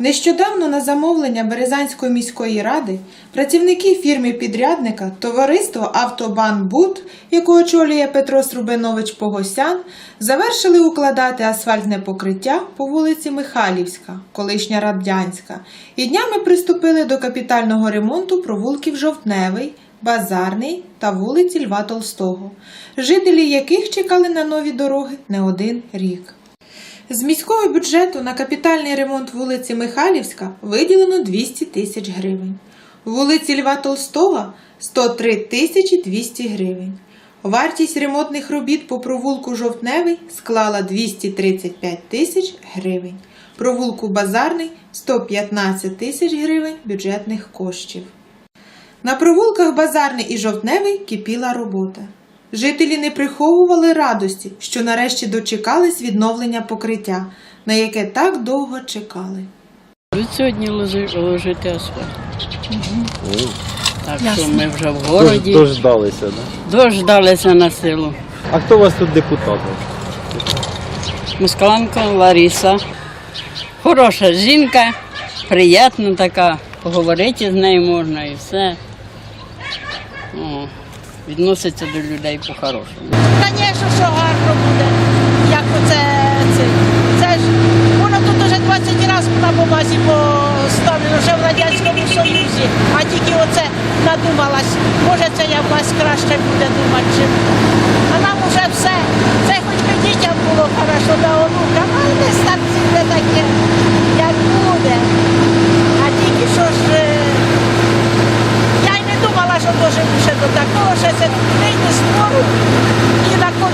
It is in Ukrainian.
Нещодавно на замовлення Березанської міської ради працівники фірми-підрядника товариство Автобанбуд, яку очолює Петро Срубинович Погосян, завершили укладати асфальтне покриття по вулиці Михайлівська, колишня Радянська, і днями приступили до капітального ремонту провулків Жовтневий, Базарний та вулиці Льва Толстого, жителі яких чекали на нові дороги не один рік. З міського бюджету на капітальний ремонт вулиці Михайлівська виділено 200 тисяч гривень. Вулиці Льва Толстого 103 тисячі 200 гривень. Вартість ремонтних робіт по провулку Жовтневий склала 235 тисяч гривень. Провулку Базарний 115 тисяч гривень бюджетних коштів. На провулках Базарний і Жовтневий кипіла робота. Жителі не приховували радості, що нарешті дочекались відновлення покриття, на яке так довго чекали. Від сьогодні ложи- ложити асфальт. Так Ясно. що ми вже в городі дождалися, да? дождалися на силу. А хто у вас тут депутат? Москаленко Лариса. Хороша жінка, приємна така, поговорити з нею можна і все. О, відноситься до людей по-хорошому. Звісно, що гарно буде. Як оце це. Це ж воно тут уже 20 разів на бумазі поставлено, вже в Радянському Союзі, а тільки оце надумалась. Може це я власть краще буде думати. Чим. że muszę do tak koło, że se wyjdę z dworu i na koło